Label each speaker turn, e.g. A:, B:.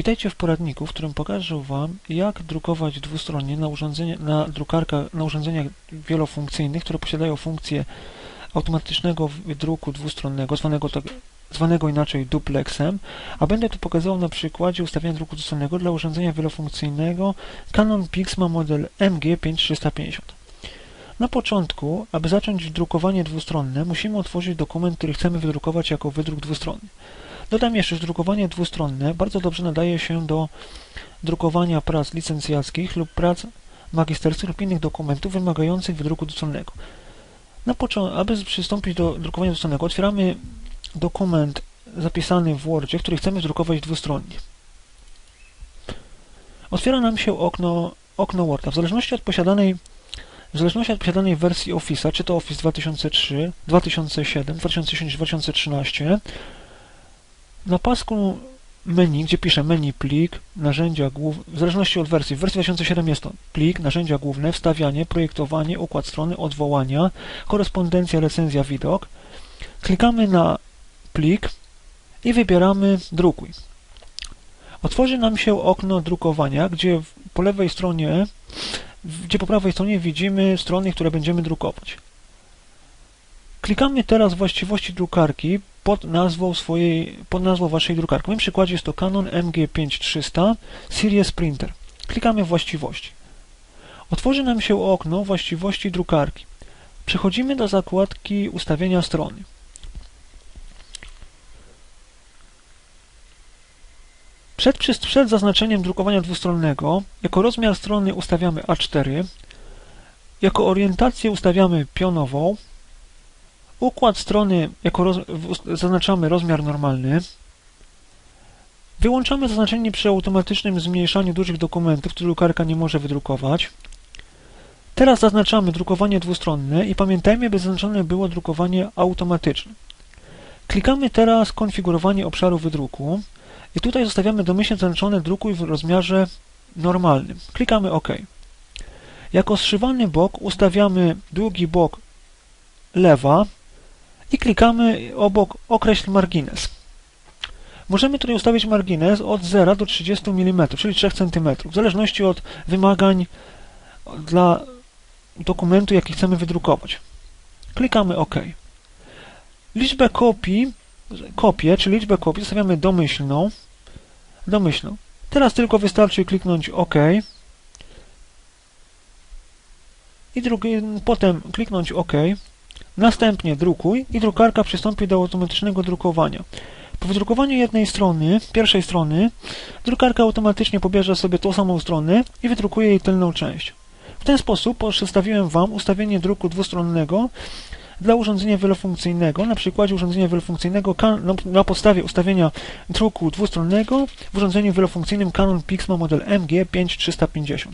A: Witajcie w poradniku, w którym pokażę Wam, jak drukować dwustronnie na, na, drukarka, na urządzeniach wielofunkcyjnych, które posiadają funkcję automatycznego druku dwustronnego, zwanego, tak, zwanego inaczej duplexem, a będę tu pokazywał na przykładzie ustawienia druku dwustronnego dla urządzenia wielofunkcyjnego Canon Pixma model MG5350. Na początku, aby zacząć drukowanie dwustronne, musimy otworzyć dokument, który chcemy wydrukować jako wydruk dwustronny. Dodam jeszcze, że drukowanie dwustronne bardzo dobrze nadaje się do drukowania prac licencjackich lub prac magisterskich lub innych dokumentów wymagających wydruku dwustronnego. Na aby przystąpić do drukowania dwustronnego, otwieramy dokument zapisany w Wordzie, który chcemy drukować dwustronnie. Otwiera nam się okno, okno Worda. W zależności od posiadanej w zależności od posiadanej wersji Office'a, czy to Office 2003, 2007, 2010, 2013, na pasku menu, gdzie piszę menu plik, narzędzia główne, w zależności od wersji, w wersji 2007 jest to plik, narzędzia główne, wstawianie, projektowanie, układ strony, odwołania, korespondencja, recenzja, widok. Klikamy na plik i wybieramy drukuj. Otworzy nam się okno drukowania, gdzie po lewej stronie, gdzie po prawej stronie widzimy strony, które będziemy drukować. Klikamy teraz właściwości drukarki pod nazwą swojej, pod nazwą waszej drukarki. W moim przykładzie jest to Canon MG5300 Series Printer. Klikamy właściwości. Otworzy nam się okno właściwości drukarki. Przechodzimy do zakładki ustawienia strony. Przed, przed zaznaczeniem drukowania dwustronnego, jako rozmiar strony ustawiamy A4, jako orientację ustawiamy pionową, Układ strony, jako roz, zaznaczamy rozmiar normalny. Wyłączamy zaznaczenie przy automatycznym zmniejszaniu dużych dokumentów, które drukarka nie może wydrukować. Teraz zaznaczamy drukowanie dwustronne i pamiętajmy, by zaznaczone było drukowanie automatyczne. Klikamy teraz konfigurowanie obszaru wydruku i tutaj zostawiamy domyślnie zaznaczone drukuj w rozmiarze normalnym. Klikamy OK. Jako zszywany bok ustawiamy długi bok lewa, i klikamy obok określ margines. Możemy tutaj ustawić margines od 0 do 30 mm, czyli 3 cm, w zależności od wymagań dla dokumentu, jaki chcemy wydrukować. Klikamy OK. Liczbę kopii, kopię, czy liczbę kopii zostawiamy domyślną. domyślną. Teraz tylko wystarczy kliknąć OK. I drugi, potem kliknąć OK. Następnie drukuj i drukarka przystąpi do automatycznego drukowania. Po wydrukowaniu jednej strony, pierwszej strony, drukarka automatycznie pobierze sobie tą samą stronę i wydrukuje jej tylną część. W ten sposób przedstawiłem Wam ustawienie druku dwustronnego dla urządzenia wielofunkcyjnego, na przykładzie urządzenia wielofunkcyjnego na podstawie ustawienia druku dwustronnego w urządzeniu wielofunkcyjnym Canon Pixma model MG5350.